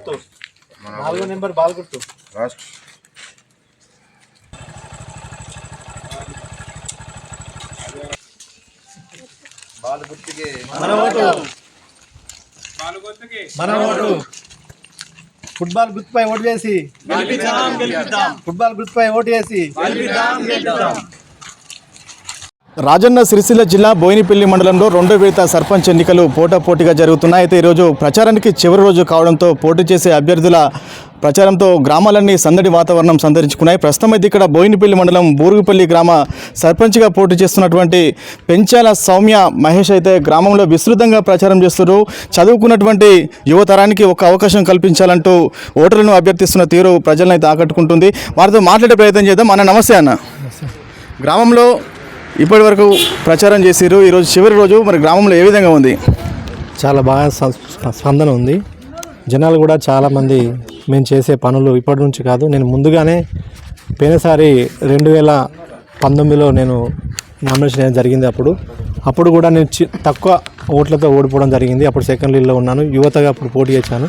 గుర్తు. నాలుగో number ball గుర్తు. లాస్ట్. బాల్ గుర్తుకి. మన ఓటు. మన ఓటు. ఫుట్బాల్ గుర్తుపై ఓటు చేసి. ఫుట్బాల్ గుర్తుపై ఓటు చేసి. రాజన్న సిరిసిల్ల జిల్లా బోయినపల్లి మండలంలో రెండో విడత సర్పంచ్ ఎన్నికలు పోటాపోటీగా జరుగుతున్నాయి. అయితే ఈరోజు ప్రచారానికి చివరి రోజు కావడంతో పోటీ చేసే అభ్యర్థుల ప్రచారంతో గ్రామాలన్నీ సందడి వాతావరణం సంతరించుకున్నాయి ప్రస్తుతం అయితే ఇక్కడ బోయినపల్లి మండలం బూరుగుపల్లి గ్రామ సర్పంచ్గా పోటీ చేస్తున్నటువంటి పెంచాల సౌమ్య మహేష్ అయితే గ్రామంలో విస్తృతంగా ప్రచారం చేస్తున్నారు. చదువుకున్నటువంటి యువతరానికి ఒక అవకాశం కల్పించాలంటూ ఓటర్లను అభ్యర్థిస్తున్న తీరు ప్రజలను అయితే ఆకట్టుకుంటుంది. వారితో మాట్లాడే ప్రయత్నం చేద్దాం. అన్న నమస్తే అన్న. గ్రామంలో ఇప్పటి వరకు ప్రచారం చేసిరు ఈరోజు చివరి రోజు మరి గ్రామంలో ఏ విధంగా ఉంది? చాలా బాగా స్పందన ఉంది. జనాలు కూడా చాలామంది మేము చేసే పనులు ఇప్పటి నుంచి కాదు నేను ముందుగానే పోయినసారి రెండు వేల పంతొమ్మిదిలో నేను నామినేషన్ జరిగింది అప్పుడు. అప్పుడు కూడా నేను చి- తక్కువ ఓట్లతో ఓడిపోవడం జరిగింది. అప్పుడు సెకండ్ లీడ్లో ఉన్నాను. యువతగా అప్పుడు పోటీ చేశాను.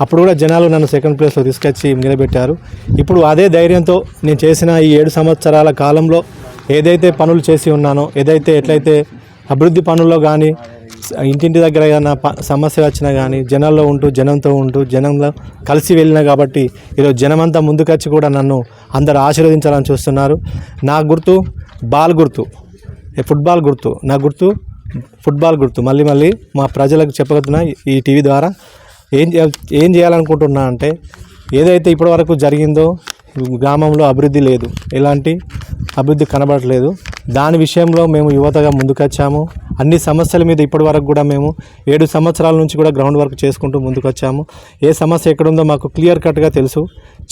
అప్పుడు కూడా జనాలు నన్ను సెకండ్ ప్లేస్లో తీసుకొచ్చి నిలబెట్టారు. ఇప్పుడు అదే ధైర్యంతో నేను చేసిన ఈ ఏడు సంవత్సరాల కాలంలో ఏదైతే పనులు చేసి ఉన్నానో ఏదైతే ఎట్లయితే అభివృద్ధి పనుల్లో కానీ ఇంటింటి దగ్గర ఏదైనా ప సమస్య వచ్చినా కానీ జనాల్లో ఉంటూ జనంతో ఉంటూ జనంలో కలిసి వెళ్ళినా కాబట్టి ఈరోజు జనమంతా ముందుకొచ్చి కూడా నన్ను అందరు ఆశీర్వదించాలని చూస్తున్నారు. నా గుర్తు బాల్ గుర్తు. ఫుట్బాల్ గుర్తు. నా గుర్తు ఫుట్బాల్ గుర్తు. మళ్ళీ మళ్ళీ మా ప్రజలకు చెప్పగలుగుతున్నా ఈ టీవీ ద్వారా. ఏం ఏం చేయాలనుకుంటున్నా అంటే ఏదైతే ఇప్పటివరకు జరిగిందో గ్రామంలో అభివృద్ధి లేదు. ఎలాంటి అభివృద్ధి కనబడట్లేదు. దాని విషయంలో మేము యువతగా ముందుకొచ్చాము అన్ని సమస్యల మీద ఇప్పటి వరకు కూడా మేము ఏడు సంవత్సరాల నుంచి కూడా గ్రౌండ్ వర్క్ చేసుకుంటూ ముందుకొచ్చాము ఏ సమస్య ఎక్కడుందో మాకు క్లియర్ కట్గా తెలుసు.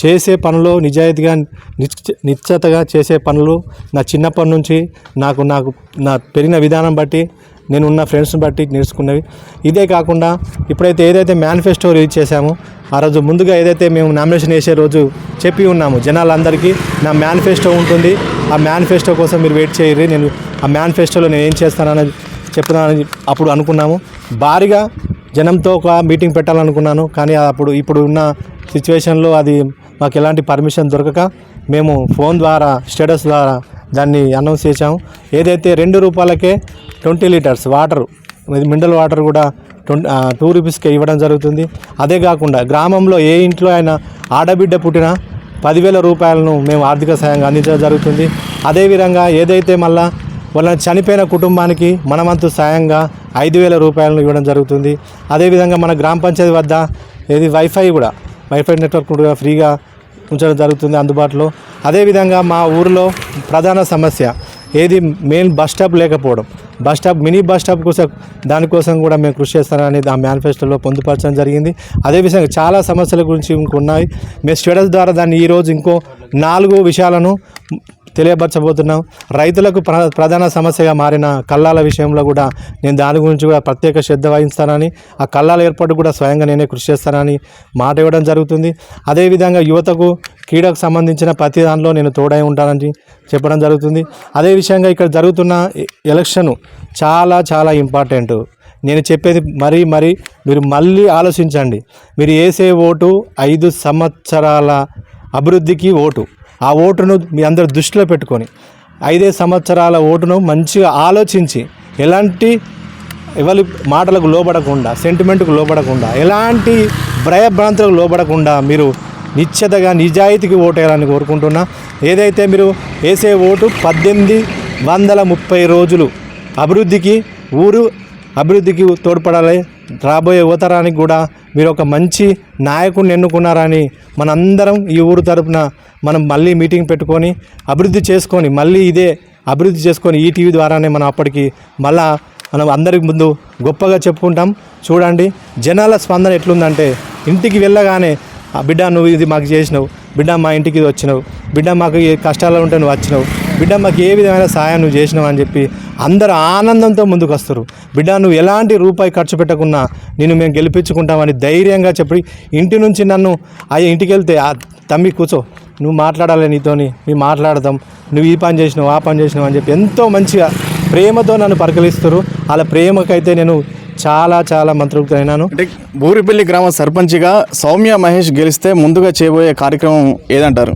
చేసే పనులు నిజాయితీగా నిశ్చ నిశ్చతగా చేసే పనులు నా చిన్నప్పటి నుంచి నాకు నాకు నా పెరిగిన విధానం బట్టి నేను ఉన్న ఫ్రెండ్స్ని బట్టి నేర్చుకున్నవి. ఇదే కాకుండా ఇప్పుడైతే ఏదైతే మేనిఫెస్టో రిలీజ్ చేశామో ఆ రోజు ముందుగా ఏదైతే మేము నామినేషన్ వేసే రోజు చెప్పి ఉన్నాము జనాలందరికీ నా మేనిఫెస్టో ఉంటుంది ఆ మేనిఫెస్టో కోసం మీరు వెయిట్ చేయరు నేను ఆ మేనిఫెస్టోలో నేను ఏం చేస్తానని చెప్తానని అప్పుడు అనుకున్నాము. భారీగా జనంతో ఒక మీటింగ్ పెట్టాలనుకున్నాను కానీ అప్పుడు ఇప్పుడు ఉన్న సిచ్యువేషన్లో అది మాకు ఎలాంటి పర్మిషన్ దొరకక మేము ఫోన్ ద్వారా స్టేటస్ ద్వారా దాన్ని అనౌన్స్ చేశాము. ఏదైతే రెండు రూపాయలకే twenty litres water mineral water కూడా టూ రూపీస్కి ఇవ్వడం జరుగుతుంది. అదే కాకుండా గ్రామంలో ఏ ఇంట్లో అయినా ఆడబిడ్డ పుట్టినా పదివేల రూపాయలను మేము ఆర్థిక సాయంగా అందించడం జరుగుతుంది. అదేవిధంగా ఏదైతే మళ్ళా వాళ్ళ చనిపోయిన కుటుంబానికి మనమంతు సాయంగా ఐదు వేల రూపాయలను ఇవ్వడం జరుగుతుంది. అదేవిధంగా మన గ్రామ పంచాయతీ వద్ద ఏది వైఫై కూడా వైఫై నెట్వర్క్ కూడా ఫ్రీగా ఉంచడం జరుగుతుంది అందుబాటులో. అదేవిధంగా మా ఊరిలో ప్రధాన సమస్య ఏది మెయిన్ బస్ స్టాప్ లేకపోవడం. Bus stop mini bus stop కోసం దానికోసం కూడా మేము కృషి చేస్తానని ఆ మేనిఫెస్టోలో పొందుపరచడం జరిగింది. అదేవిధంగా చాలా సమస్యల గురించి ఇంకొన్నాయి. మేము స్టేటస్ ద్వారా దాన్ని ఈరోజు ఇంకో నాలుగు విషయాలను తెలియపరచబోతున్నాం. రైతులకు ప్ర ప్రధాన సమస్యగా మారిన కల్లాల విషయంలో కూడా నేను దాని గురించి కూడా ప్రత్యేక శ్రద్ధ వహిస్తానని ఆ కల్లాల ఏర్పాటు కూడా స్వయంగా నేనే కృషి చేస్తానని మాట ఇవ్వడం జరుగుతుంది. అదేవిధంగా యువతకు క్రీడకు సంబంధించిన ప్రతి దానిలో నేను తోడై ఉంటానని చెప్పడం జరుగుతుంది. అదే విషయంగా ఇక్కడ జరుగుతున్న ఎలక్షన్ చాలా చాలా ఇంపార్టెంట్. నేను చెప్పేది మరీ మరీ మీరు మళ్ళీ ఆలోచించండి. మీరు వేసే ఓటు ఐదు సంవత్సరాల అభివృద్ధికి ఓటు. ఆ ఓటును మీ అందరు దృష్టిలో పెట్టుకొని ఐదే సంవత్సరాల ఓటును మంచిగా ఆలోచించి ఎలాంటి ఎవరి మాటలకు లోబడకుండా సెంటిమెంట్కు లోబడకుండా ఎలాంటి భయభ్రాంతులకు లోబడకుండా మీరు నిశ్చతగా నిజాయితీకి ఓటు వేయాలని కోరుకుంటున్నా. ఏదైతే మీరు వేసే ఓటు పద్దెనిమిది వందల ముప్పై రోజులు అభివృద్ధికి ఊరు అభివృద్ధికి తోడ్పడాలి. రాబోయే యువతరానికి కూడా మీరు ఒక మంచి నాయకుడిని ఎన్నుకున్నారని మనందరం ఈ ఊరు తరపున మనం మళ్ళీ మీటింగ్ పెట్టుకొని అభివృద్ధి చేసుకొని మళ్ళీ ఇదే అభివృద్ధి చేసుకొని ఈ టీవీ ద్వారానే మనం అప్పటికి మళ్ళా మనం అందరికి ముందు గొప్పగా చెప్పుకుంటాం. చూడండి జనాల స్పందన ఎట్లుందంటే ఇంటికి వెళ్ళగానే "ఆ బిడ్డ నువ్వు ఇది మాకు చేసినావు బిడ్డ మా ఇంటికి ఇది వచ్చినావు బిడ్డ మాకు ఏ కష్టాలు ఉంటే నువ్వు వచ్చినావు బిడ్డ మాకు ఏ విధమైన సాయం నువ్వు చేసినావు అని చెప్పి అందరు ఆనందంతో ముందుకు వస్తారు బిడ్డ నువ్వు ఎలాంటి రూపాయి ఖర్చు పెట్టకున్నా నేను మేము గెలిపించుకుంటామని ధైర్యంగా చెప్పి ఇంటి నుంచి నన్ను ఆ ఇంటికి వెళ్తే "ఆ తమ్మి కూర్చో. నువ్వు మాట్లాడాలి నీతోని మేము మాట్లాడదాం. నువ్వు ఈ పని చేసినావు ఆ పని చేసినావు అని చెప్పి ఎంతో మంచిగా ప్రేమతో నన్ను పరికలిస్తారు అలా ప్రేమకైతే నేను చాలా చాలా మంత్రులతో అయినాను అంటే బూరిపల్లి గ్రామ సర్పంచ్గా సౌమ్య మహేష్ గెలిస్తే ముందుగా చేయబోయే కార్యక్రమం ఏదంటారు?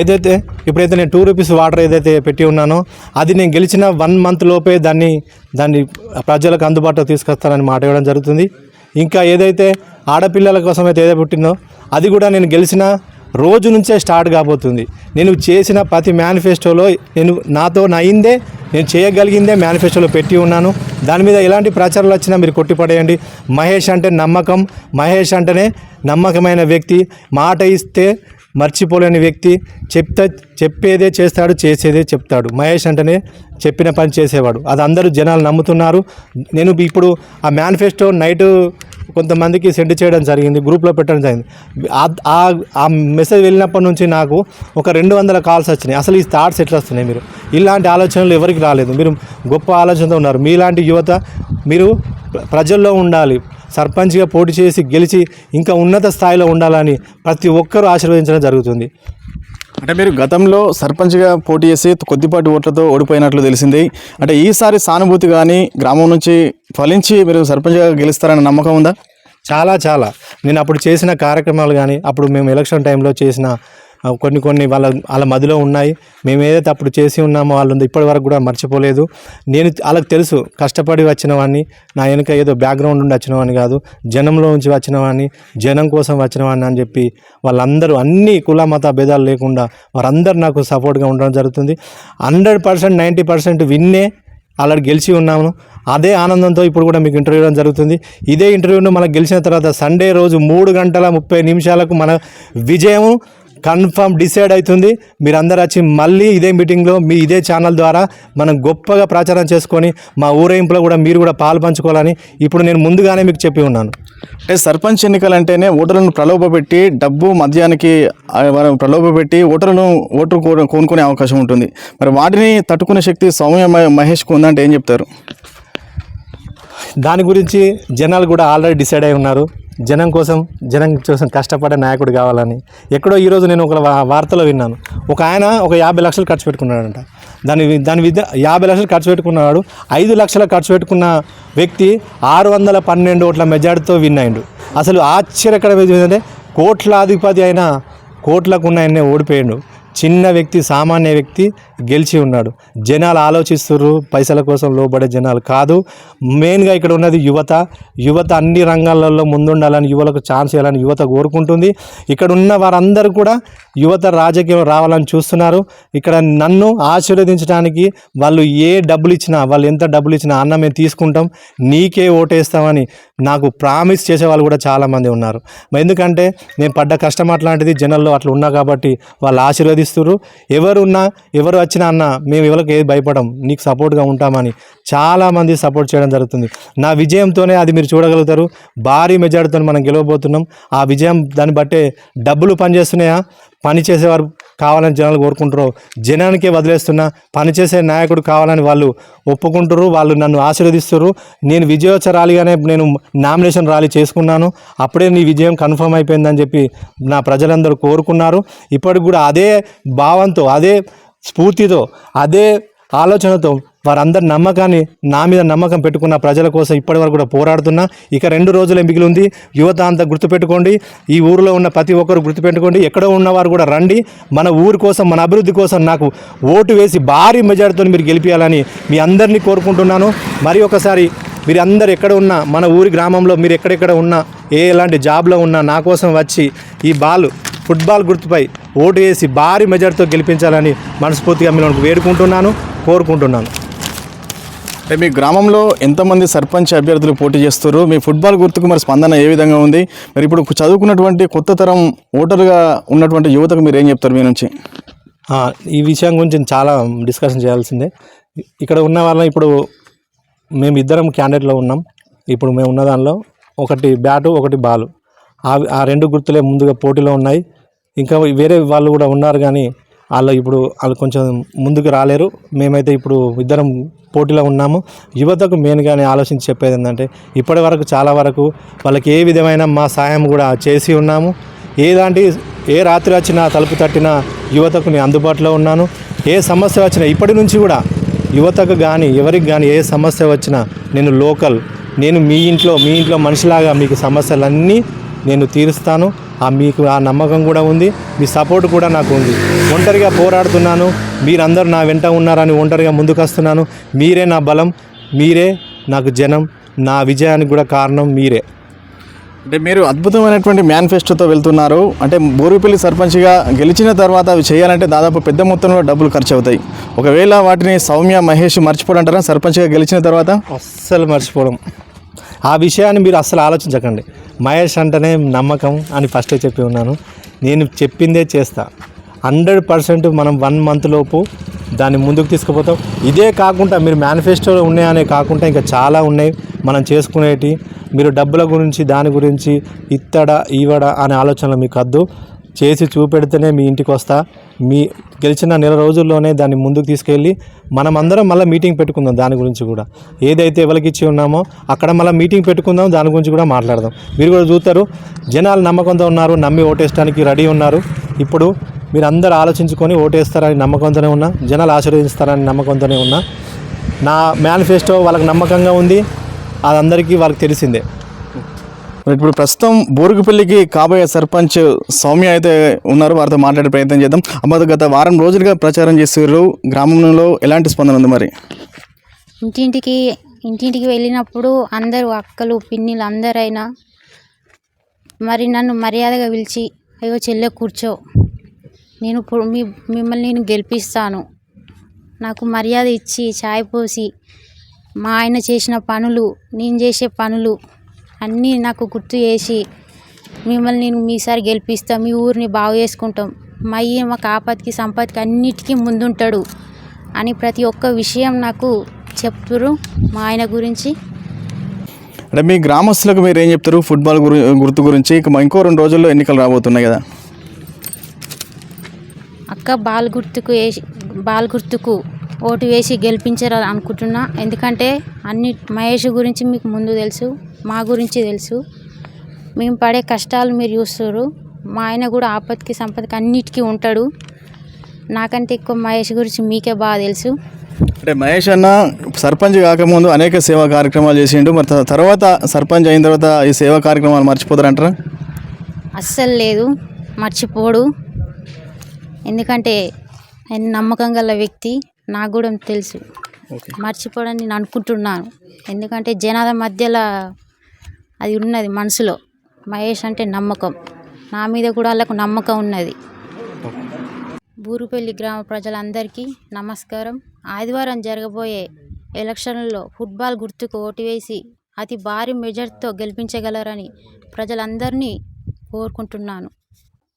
ఏదైతే ఇప్పుడైతే నేను టూ రూపీస్ వాటర్ ఏదైతే పెట్టి ఉన్నానో అది నేను గెలిచిన వన్ మంత్ లోపే దాన్ని దాన్ని ప్రజలకు అందుబాటులో తీసుకొస్తానని మాట ఇవ్వడం జరుగుతుంది. ఇంకా ఏదైతే ఆడపిల్లల కోసం అయితే ఏదైతే పుట్టిందో అది కూడా నేను గెలిచిన రోజు నుంచే స్టార్ట్ కాబోతుంది. నేను చేసిన ప్రతి మేనిఫెస్టోలో నేను నాతో నయిందే నేను చేయగలిగిందే మేనిఫెస్టోలో పెట్టి ఉన్నాను. దాని మీద ఎలాంటి ప్రచారాలు వచ్చినా మీరు కొట్టిపడేయండి. మహేష్ అంటే నమ్మకం. మహేష్ అంటేనే నమ్మకమైన వ్యక్తి. మాట ఇస్తే మర్చిపోలేని వ్యక్తి చెప్తే చెప్పేదే చేస్తాడు చేసేదే చెప్తాడు. మహేష్ అంటేనే చెప్పిన పని చేసేవాడు. అది అందరూ జనాలు నమ్ముతున్నారు. నేను ఇప్పుడు ఆ మేనిఫెస్టో నైట్ కొంతమందికి సెండ్ చేయడం జరిగింది గ్రూప్లో పెట్టడం జరిగింది. ఆ- ఆ- మెసేజ్ వెళ్ళినప్పటి నుంచి నాకు ఒక రెండు వందల కాల్స్ వచ్చినాయి. అసలు ఈ థాట్స్ ఎట్లా వస్తున్నాయి మీరు? ఇలాంటి ఆలోచనలు ఎవరికి రాలేదు. మీరు గొప్ప ఆలోచనతో ఉన్నారు. మీలాంటి యువత మీరు ప్రజల్లో ఉండాలి. సర్పంచ్గా పోటీ చేసి గెలిచి ఇంకా ఉన్నత స్థాయిలో ఉండాలని ప్రతి ఒక్కరూ ఆశీర్వదించడం జరుగుతుంది. అంటే మీరు గతంలో సర్పంచ్గా పోటీ చేసి కొద్దిపాటి ఓట్లతో ఓడిపోయినట్లు తెలిసింది. అంటే ఈసారి సానుభూతి కానీ గ్రామం నుంచి ఫలించి మీరు సర్పంచ్గా గెలుస్తారనే నమ్మకం ఉందా? చాలా చాలా. నేను అప్పుడు చేసిన కార్యక్రమాలు కానీ అప్పుడు మేము ఎలక్షన్ టైంలో చేసిన కొన్ని కొన్ని వాళ్ళ వాళ్ళ మదిలో ఉన్నాయి. మేము ఏదైతే అప్పుడు చేసి ఉన్నామో వాళ్ళు ఇప్పటి వరకు కూడా మర్చిపోలేదు. నేను వాళ్ళకి తెలుసు కష్టపడి వచ్చిన వాడిని నా వెనుక ఏదో బ్యాక్గ్రౌండ్ నుండి వచ్చిన వాడిని కాదు జనంలో నుంచి వచ్చిన వాడిని జనం కోసం వచ్చిన వాడిని అని చెప్పి వాళ్ళందరూ అన్ని కుల మత భేదాలు లేకుండా వారందరూ నాకు సపోర్ట్గా ఉండడం జరుగుతుంది. హండ్రెడ్ పర్సెంట్ నైంటీ పర్సెంట్ విన్నే ఆల్రెడీ గెలిచి ఉన్నాము. అదే ఆనందంతో ఇప్పుడు కూడా మీకు ఇంటర్వ్యూ ఇవ్వడం జరుగుతుంది. ఇదే ఇంటర్వ్యూను మనకు గెలిచిన తర్వాత సండే రోజు మూడు గంటల ముప్పై నిమిషాలకు మన విజయం కన్ఫర్మ్ డిసైడ్ అవుతుంది. మీరందరూ వచ్చి మళ్ళీ ఇదే మీటింగ్లో మీ ఇదే ఛానల్ ద్వారా మనం గొప్పగా ప్రచారం చేసుకొని మా ఊరేగింపులో కూడా మీరు కూడా పాలు పంచుకోవాలని ఇప్పుడు నేను ముందుగానే మీకు చెప్పి ఉన్నాను. అంటే సర్పంచ్ ఎన్నికలంటేనే ఓటర్లను ప్రలోభపెట్టి డబ్బు మద్యానికి ప్రలోభపెట్టి ఓటర్లను ఓటు కో- కొనుక్కునే అవకాశం ఉంటుంది. మరి వాటిని తట్టుకునే శక్తి సౌమ్య మహేష్కు ఉందంటే ఏం చెప్తారు? దాని గురించి జనాలు కూడా ఆల్రెడీ డిసైడ్ అయి ఉన్నారు. జనం కోసం జనం కోసం కష్టపడే నాయకుడు కావాలని. ఎక్కడో ఈరోజు నేను ఒక వార్తలో విన్నాను. ఒక ఆయన ఒక యాభై లక్షలు ఖర్చు పెట్టుకున్నాడంట. దాని దాని విద్య యాభై లక్షలు ఖర్చు పెట్టుకున్నాడు. ఐదు లక్షల ఖర్చు పెట్టుకున్న వ్యక్తి ఆరు వందల పన్నెండు ఓట్ల మెజార్టీతో విన్ అయిండు. అసలు ఆశ్చర్యకరం ఏంటంటే కోట్లాధిపతి అయిన కోట్లకు ఉన్న ఆయన్నే ఓడిపోయిండు. చిన్న వ్యక్తి సామాన్య వ్యక్తి గెలిచి ఉన్నాడు. జనాలు ఆలోచిస్తున్నారు పైసల కోసం లోబడే జనాలు కాదు. మెయిన్గా ఇక్కడ ఉన్నది యువత. యువత అన్ని రంగాలలో ముందుండాలని యువలకు ఛాన్స్ ఇవ్వాలని యువత కోరుకుంటుంది. ఇక్కడ ఉన్న వారందరూ కూడా యువత రాజకీయం రావాలని చూస్తున్నారు. ఇక్కడ నన్ను ఆశీర్వదించడానికి వాళ్ళు ఏ డబ్బులు ఇచ్చినా వాళ్ళు ఎంత డబ్బులు ఇచ్చినా అన్న మేము తీసుకుంటాం. నీకే ఓటేస్తామని నాకు ప్రామిస్ చేసే వాళ్ళు కూడా చాలామంది ఉన్నారు. ఎందుకంటే నేను పడ్డ కష్టం అట్లాంటిది జనాల్లో అట్లా ఉన్నా కాబట్టి వాళ్ళు ఆశీర్వదిస్తున్నారు ఎవరున్నా ఎవరు వచ్చినా అన్న మేము ఎవరికి ఏది భయపడం నీకు సపోర్ట్గా ఉంటామని చాలామంది సపోర్ట్ చేయడం జరుగుతుంది. నా విజయంతోనే అది మీరు చూడగలుగుతారు. భారీ మెజార్టీతో మనం గెలవబోతున్నాం. ఆ విజయం దాన్ని బట్టే డబ్బులు పనిచేస్తున్నాయా? పని చేసేవారు కావాలని జనాలు కోరుకుంటారో జనానికే వదిలేస్తున్నా పనిచేసే నాయకుడు కావాలని వాళ్ళు ఒప్పుకుంటారు వాళ్ళు నన్ను ఆశీర్వదిస్తారు. నేను విజయోత్సవ ర్యాలీగానే నేను నామినేషన్ ర్యాలీ చేసుకున్నాను. అప్పుడే నీ విజయం కన్ఫర్మ్ అయిపోయిందని చెప్పి నా ప్రజలందరూ కోరుకున్నారు. ఇప్పటికి కూడా అదే భావంతో అదే స్ఫూర్తితో అదే ఆలోచనతో వారందరి నమ్మకాన్ని నా మీద నమ్మకం పెట్టుకున్న ప్రజల కోసం ఇప్పటి వరకు కూడా పోరాడుతున్నా. ఇక రెండు రోజులే మిగిలి ఉంది యువత అంతా గుర్తుపెట్టుకోండి. ఈ ఊరిలో ఉన్న ప్రతి ఒక్కరు గుర్తుపెట్టుకోండి. ఎక్కడో ఉన్నవారు కూడా రండి. మన ఊరి కోసం మన అభివృద్ధి కోసం నాకు ఓటు వేసి భారీ మెజార్టీతో మీరు గెలిపించాలని మీ అందరినీ కోరుకుంటున్నాను. మరి ఒకసారి మీరు అందరు ఎక్కడ ఉన్నా మన ఊరి గ్రామంలో మీరు ఎక్కడెక్కడ ఉన్నా ఏ ఎలాంటి జాబ్లో ఉన్నా నా కోసం వచ్చి ఈ బాల్ ఫుట్బాల్ గుర్తుపై ఓటు వేసి భారీ మెజార్టీతో గెలిపించాలని మనస్ఫూర్తిగా మిమ్మల్ని వేడుకుంటున్నాను కోరుకుంటున్నాను. మీ గ్రామంలో ఎంతమంది సర్పంచ్ అభ్యర్థులు పోటీ చేస్తారు మీ ఫుట్బాల్ గుర్తుకు మరి స్పందన ఏ విధంగా ఉంది? మరి ఇప్పుడు చదువుకున్నటువంటి కొత్త తరం ఓటర్గా ఉన్నటువంటి యువతకు మీరు ఏం చెప్తారు మీ నుంచి? ఈ విషయం గురించి చాలా డిస్కషన్ చేయాల్సిందే. ఇక్కడ ఉన్న వాళ్ళ ఇప్పుడు మేము ఇద్దరం క్యాండిడేట్లో ఉన్నాం. ఇప్పుడు మేము ఉన్న దానిలో ఒకటి బ్యాటు ఒకటి బాలు. ఆ రెండు గుర్తులే ముందుగా పోటీలో ఉన్నాయి. ఇంకా వేరే వాళ్ళు కూడా ఉన్నారు కానీ వాళ్ళు ఇప్పుడు వాళ్ళు కొంచెం ముందుకు రాలేరు. మేమైతే ఇప్పుడు ఇద్దరం పోటీలో ఉన్నాము. యువతకు మెయిన్గానే ఆలోచించి చెప్పేది ఏంటంటే ఇప్పటి వరకు చాలా వరకు వాళ్ళకి ఏ విధమైన మా సాయం కూడా చేసి ఉన్నాము. ఏలాంటి ఏ రాత్రి వచ్చినా తలుపు తట్టినా యువతకు నేను అందుబాటులో ఉన్నాను. ఏ సమస్య వచ్చినా ఇప్పటి నుంచి కూడా యువతకు కానీ ఎవరికి కానీ ఏ సమస్య వచ్చినా నేను లోకల్ నేను మీ ఇంట్లో మీ ఇంట్లో మనిషిలాగా మీకు సమస్యలన్నీ నేను తీరుస్తాను. మీకు ఆ నమ్మకం కూడా ఉంది మీ సపోర్ట్ కూడా నాకు ఉంది. ఒంటరిగా పోరాడుతున్నాను మీరందరూ నా వెంట ఉన్నారని ఒంటరిగా ముందుకు వస్తున్నాను మీరే నా బలం మీరే నాకు జనం నా విజయానికి కూడా కారణం మీరే. అంటే మీరు అద్భుతమైనటువంటి మేనిఫెస్టోతో వెళ్తున్నారు. అంటే బోరుపల్లి సర్పంచ్గా గెలిచిన తర్వాత అవి చేయాలంటే దాదాపు పెద్ద మొత్తంలో డబ్బులు ఖర్చు అవుతాయి ఒకవేళ వాటిని సౌమ్య మహేష్ మర్చిపోడంటారా? సర్పంచ్గా గెలిచిన తర్వాత? అస్సలు మర్చిపోవడం ఆ విషయాన్ని మీరు అస్సలు ఆలోచించకండి. మహేష్ అంటేనే నమ్మకం అని ఫస్టే చెప్పి ఉన్నాను. నేను చెప్పిందే చేస్తా. హండ్రెడ్ పర్సెంట్ మనం వన్ మంత్ లోపు దాన్ని ముందుకు తీసుకుపోతాం. ఇదే కాకుండా మీరు మేనిఫెస్టోలో ఉన్నాయనే కాకుండా ఇంకా చాలా ఉన్నాయి మనం చేసుకునేటి. మీరు డబ్బుల గురించి దాని గురించి ఇత్తడ ఈవడ అనే ఆలోచనలు మీకు వద్దు చేసి చూపెడితేనే మీ ఇంటికి వస్తా. మీ గెలిచిన నెల రోజుల్లోనే దాన్ని ముందుకు తీసుకెళ్ళి మనమందరం మళ్ళీ మీటింగ్ పెట్టుకుందాం దాని గురించి కూడా. ఏదైతే ఎవరికి ఇచ్చి ఉన్నామో అక్కడ మళ్ళీ మీటింగ్ పెట్టుకుందాం దాని గురించి కూడా మాట్లాడదాం. మీరు కూడా చూస్తారు జనాలు నమ్మకంతో ఉన్నారు నమ్మి ఓటేయడానికి రెడీ ఉన్నారు. ఇప్పుడు మీరు అందరు ఆలోచించుకొని ఓటేస్తారని నమ్మకంతోనే ఉన్నా జనాలు ఆశీర్వదిస్తారని నమ్మకంతోనే ఉన్నా. నా మేనిఫెస్టో వాళ్ళకి నమ్మకంగా ఉంది అది అందరికీ వాళ్ళకి తెలిసిందే. ఇప్పుడు ప్రస్తుతం బోరుగుపల్లికి కాబోయే సర్పంచ్ సౌమ్య అయితే ఉన్నారు. వారితో మాట్లాడే ప్రయత్నం చేద్దాం. అమ్మ గత వారం రోజులుగా ప్రచారం చేసారు గ్రామంలో ఎలాంటి స్పందన ఉంది మరి? ఇంటింటికి ఇంటింటికి వెళ్ళినప్పుడు అందరూ అక్కలు పిన్నిలు అందరైనా మరి నన్ను మర్యాదగా పిలిచి అయ్యో చెల్లె కూర్చో. నేను ఇప్పుడు మీ మిమ్మల్ని నేను గెలిపిస్తాను. నాకు మర్యాద ఇచ్చి చాయ్ పోసి మా ఆయన చేసిన పనులు నేను చేసే పనులు అన్నీ నాకు గుర్తు చేసి మిమ్మల్ని నేను మీసారి గెలిపిస్తా మీ ఊరిని బాగు చేసుకుంటాం. మా అయ్య మాకు ఆపత్తికి సంపత్తికి అన్నిటికీ ముందుంటాడు అని ప్రతి ఒక్క విషయం నాకు చెప్తురు మా ఆయన గురించి. అంటే మీ గ్రామస్తులకు మీరు ఏం చెప్తారు? ఫుట్బాల్ గురి గుర్తు గురించి ఇంకో రెండు రోజుల్లో ఎన్నికలు రాబోతున్నాయి కదా. అక్క బాల్ గుర్తుకు వేసి బాల్ గుర్తుకు ఓటు వేసి గెలిపించారు అనుకుంటున్నా. ఎందుకంటే అన్ని మహేష్ గురించి మీకు ముందు తెలుసు. మా గురించి తెలుసు. మేము పడే కష్టాలు మీరు చూస్తారు. మా ఆయన కూడా ఆపత్తికి సంపదకి అన్నిటికీ ఉంటాడు. నాకంటే ఎక్కువ మహేష్ గురించి మీకే బాగా తెలుసు. అంటే మహేష్ అన్న సర్పంచ్ కాకముందు అనేక సేవా కార్యక్రమాలు చేసిండు. మరి తర్వాత సర్పంచ్ అయిన తర్వాత ఈ సేవా కార్యక్రమాలు మర్చిపోతారంటారా అస్సలు లేదు. మర్చిపోడు. ఎందుకంటే ఆయన నమ్మకం గల వ్యక్తి. నాకు కూడా తెలుసు. ఓకే. మర్చిపోవడని నేను అనుకుంటున్నాను. ఎందుకంటే జనాల మధ్యలో అది ఉన్నది మనసులో. మహేష్ అంటే నమ్మకం. నా మీద కూడా వాళ్ళకు నమ్మకం ఉన్నది. బూరుపల్లి గ్రామ ప్రజలందరికీ నమస్కారం. ఆదివారం జరగబోయే ఎలక్షన్లలో ఫుట్బాల్ గుర్తుకు ఓటు వేసి అతి భారీ మెజార్టీతో గెలిపించగలరని ప్రజలందరినీ కోరుకుంటున్నాను.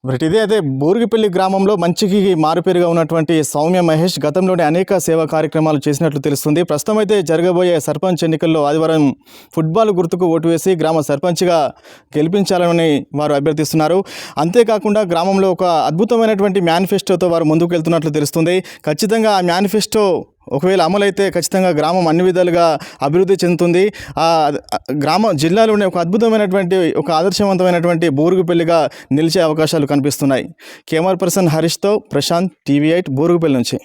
మరి ఇదే అయితే బూరుగుపల్లి గ్రామంలో మంచికి మారుపేరుగా ఉన్నటువంటి సౌమ్య మహేష్ గతంలోనే అనేక సేవా కార్యక్రమాలు చేసినట్లు తెలుస్తుంది. ప్రస్తుతం అయితే జరగబోయే సర్పంచ్ ఎన్నికల్లో ఆదివారం ఫుట్బాల్ గుర్తుకు ఓటు వేసి గ్రామ సర్పంచ్గా గెలిపించాలని వారు అభ్యర్థిస్తున్నారు. అంతేకాకుండా గ్రామంలో ఒక అద్భుతమైనటువంటి మేనిఫెస్టోతో వారు ముందుకు వెళ్తున్నట్లు తెలుస్తుంది. ఖచ్చితంగా ఆ మేనిఫెస్టో ఒకవేళ అమలైతే ఖచ్చితంగా గ్రామం అన్ని విధాలుగా అభివృద్ధి చెందుతుంది. ఆ ఆ గ్రామ జిల్లాలోనే ఒక అద్భుతమైనటువంటి ఒక ఆదర్శవంతమైనటువంటి బోరుగుపల్లిగా నిలిచే అవకాశాలు కనిపిస్తున్నాయి. కెమెరా పర్సన్ హరీష్తో ప్రశాంత్ టీవీ ఎయిట్ బోరుగుపల్లి నుంచి.